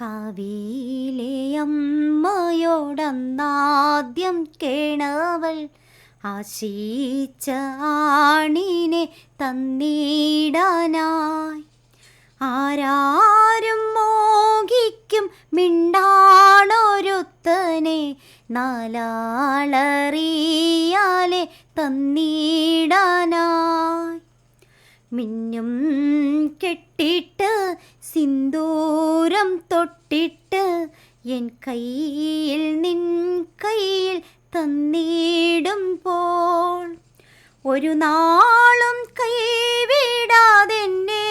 കാവിയിലെ അമ്മയോടന്നാദ്യം കേണവൾ ആശീച്ച ആണിനെ തന്നിടാനായി. ആരാരും മോഹിക്കും മിണ്ടാണൊരുത്തനെ നാലാളറിയാലെ തന്നിടാനായി. മിന്നും കെട്ടിട്ട് സിന്ദൂരം തൊട്ടിട്ട് എൻ കയ്യിൽ നിൻ കയ്യിൽ തന്നിടുമ്പോൾ ഒരു നാളും കൈവിടാതെന്നെ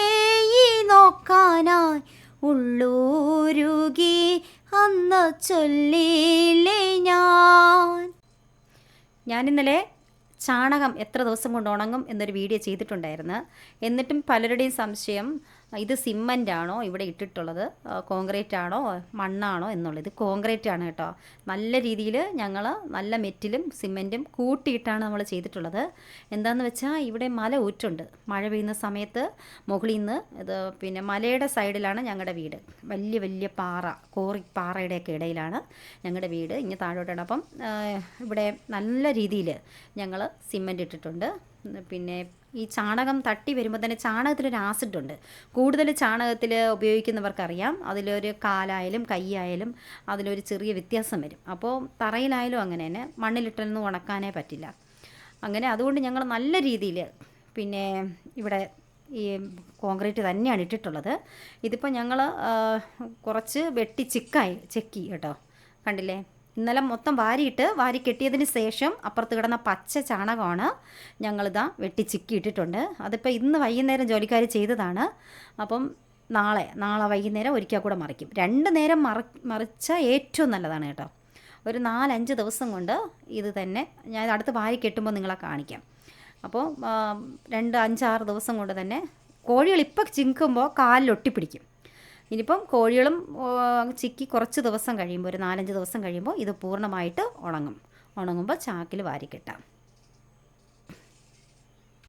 ഈ നോക്കാനായി ഉള്ളൂരുകി അന്ന് ചൊല്ലിയില്ലേ ഞാൻ. ഞാനിന്നലെ ചാണകം എത്ര ദിവസം കൊണ്ട് ഉണങ്ങും എന്നൊരു വീഡിയോ ചെയ്തിട്ടുണ്ടായിരുന്നു. എന്നിട്ടും പലരുടെയും സംശയം ഇത് സിമ്മന്റ് ആണോ ഇവിടെ ഇട്ടിട്ടുള്ളത്? കോൺക്രീറ്റ് ആണോ മണ്ണാണോ എന്നുള്ളത്. കോൺക്രീറ്റ് ആണ് കേട്ടോ. നല്ല രീതിയിൽ ഞങ്ങൾ നല്ല മെറ്റിലും സിമെന്റും കൂട്ടിയിട്ടാണ് നമ്മൾ ചെയ്തിട്ടുള്ളത്. എന്താണെന്ന് വെച്ചാൽ ഇവിടെ മല ഊറ്റുണ്ട്. മഴ പെയ്യുന്ന സമയത്ത് മുകളിൽ നിന്ന് ഇത് പിന്നെ മലയുടെ സൈഡിലാണ് ഞങ്ങളുടെ വീട്. വലിയ വലിയ പാറ കോറി പാറയുടെയൊക്കെ ഇടയിലാണ് ഞങ്ങളുടെ വീട്. ഇങ്ങനെ താഴോട്ടാണ് അപ്പം ഇവിടെ നല്ല രീതിയിൽ ഞങ്ങൾ സിമെന്റ് ഇട്ടിട്ടുണ്ട്. പിന്നെ ഈ ചാണകം തട്ടി വരുമ്പോൾ തന്നെ ചാണകത്തിലൊരു ആസിഡ് ഉണ്ട്. കൂടുതൽ ചാണകത്തിൽ ഉപയോഗിക്കുന്നവർക്കറിയാം. അതിലൊരു കാലായാലും കൈയായാലും അതിലൊരു ചെറിയ വ്യത്യാസം വരും. അപ്പോൾ തറയിലായാലും അങ്ങനെ തന്നെ മണ്ണിലിട്ടൊന്നും ഉണക്കാനേ പറ്റില്ല. അങ്ങനെ അതുകൊണ്ട് ഞങ്ങൾ നല്ല രീതിയിൽ പിന്നെ ഇവിടെ ഈ കോൺക്രീറ്റ് തന്നെയാണ് ഇട്ടിട്ടുള്ളത്. ഇതിപ്പോൾ ഞങ്ങൾ കുറച്ച് വെട്ടി ചിക്കായി ചെക്കി കേട്ടോ. കണ്ടില്ലേ? ഇന്നലെ മൊത്തം വാരിയിട്ട് വാരി കെട്ടിയതിന് ശേഷം അപ്പുറത്ത് കിടന്ന പച്ച ചാണകമാണ് ഞങ്ങളിതാ വെട്ടി ചിക്കി ഇട്ടിട്ടുണ്ട് അതിപ്പോൾ ഇന്ന് വൈകുന്നേരം ജോലിക്കാർ ചെയ്തതാണ്. അപ്പം നാളെ നാളെ വൈകുന്നേരം ഒരിക്കൽ കൂടെ മറിക്കും. രണ്ട് നേരം മറ മറിച്ചാൽ ഏറ്റവും നല്ലതാണ് കേട്ടോ. ഒരു നാലഞ്ച് ദിവസം കൊണ്ട് ഇത് തന്നെ ഞാൻ അടുത്ത് വാരി കെട്ടുമ്പോൾ നിങ്ങളെ കാണിക്കാം. അപ്പോൾ രണ്ട് അഞ്ചാറ് ദിവസം കൊണ്ട് തന്നെ കോഴികൾ ഇപ്പം ചിങ്കുമ്പോൾ കാലിൽ ഒട്ടിപ്പിടിക്കും ഇനിയിപ്പം കോഴികളും ചിക്കി കുറച്ച് ദിവസം കഴിയുമ്പോൾ ഒരു നാലഞ്ച് ദിവസം കഴിയുമ്പോൾ ഇത് പൂർണമായിട്ട് ഉണങ്ങും. ഉണങ്ങുമ്പോൾ ചാക്കിൽ വാരിക്കിട്ടാം. കെട്ടാം